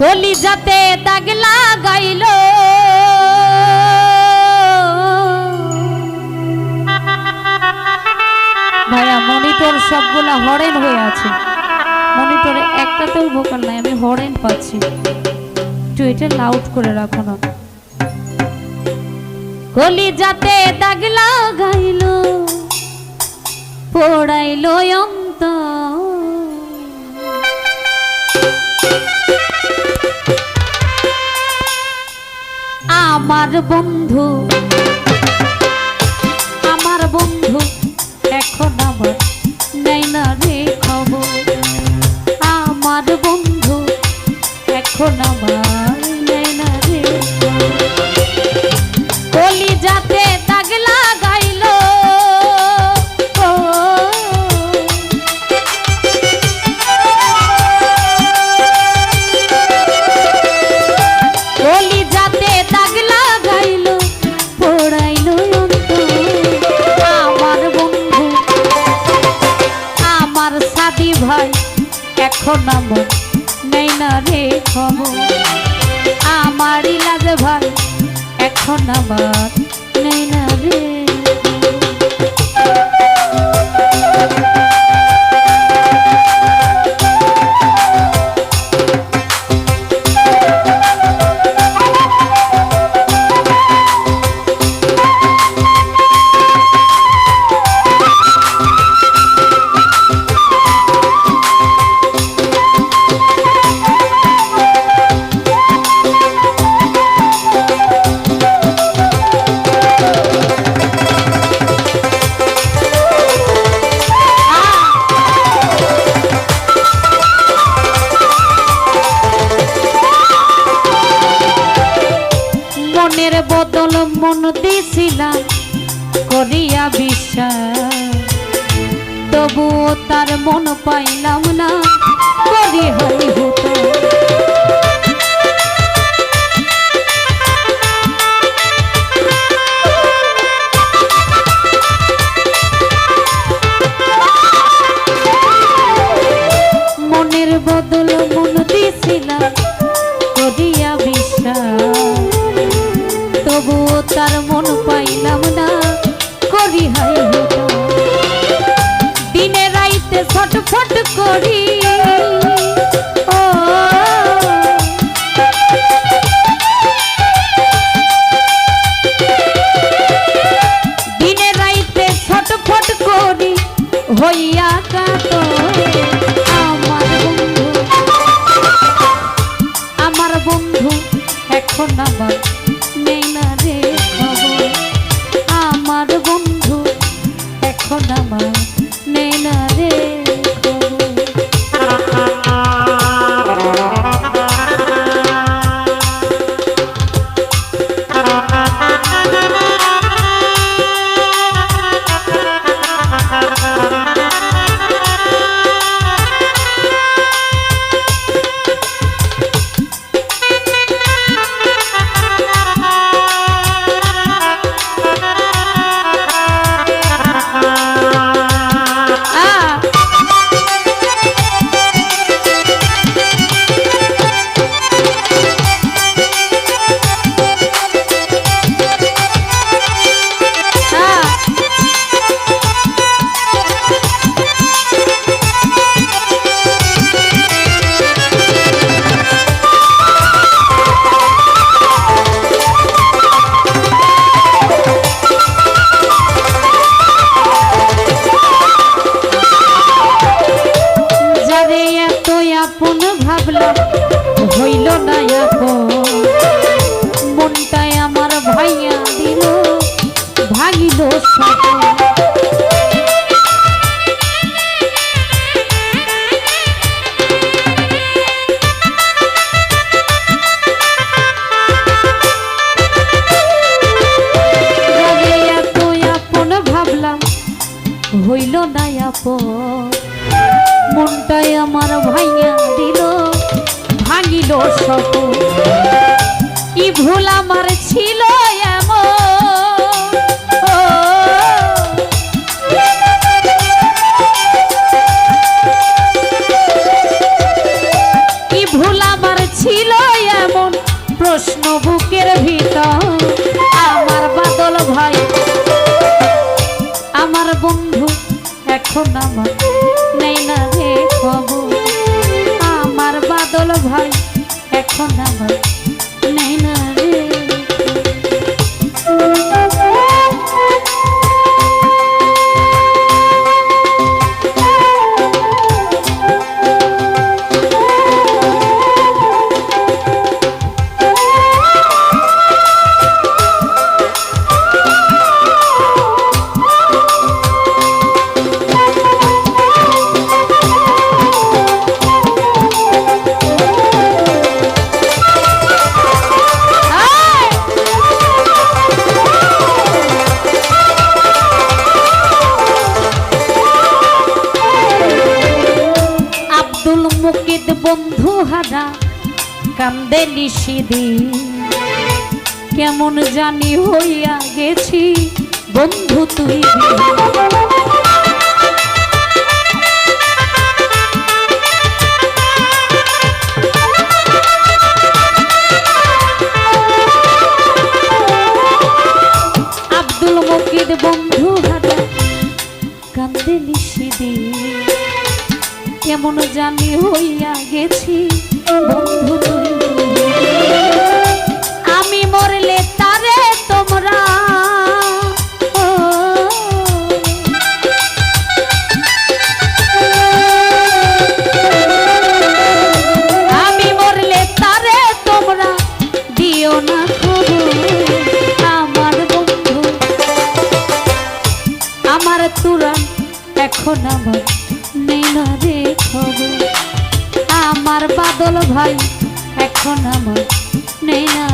কলি যাতে দাগ লাগাইল। ভাইয়া, মনিটর সবগুলা হরেন হয়ে আছে। মনিটরে একটাতেও ভোকাল নাই, আমি হরেন পাচ্ছি। একটু এটা লাউড করে রাখো না। কলি যাতে দাগ লাগাইল, পোড়াইল অন্তর। আমার বন্ধু আমার বন্ধু এখন আমার নেই না রে খবর। আমার বন্ধু এখন আমার নেই না রে কলি এখন আমার বদল মন দিছিলাম করিয়া বিশ্বাস। তবুও তার মন পাইলাম না করি হাই হতো তার মন পাইলাম না করি দিনে রাইতে ছটফট করি। রাইতে ছটফট করি হইয়া এখন আমার নেই না বন্ধু এখন মনটাই আমার ভাইয়া দিল ভাঙিল সপ কি ভুল আমার ছিল এমন কান্দে নিশিদি কেমন জানি হইয়া গেছি, বন্ধু তুই আব্দুল মকির বন্ধু হাজার কান্দে নিশিদি কেমন জানি হইয়া গেছি বন্ধু তুমি ভাই এখন আমার নেই না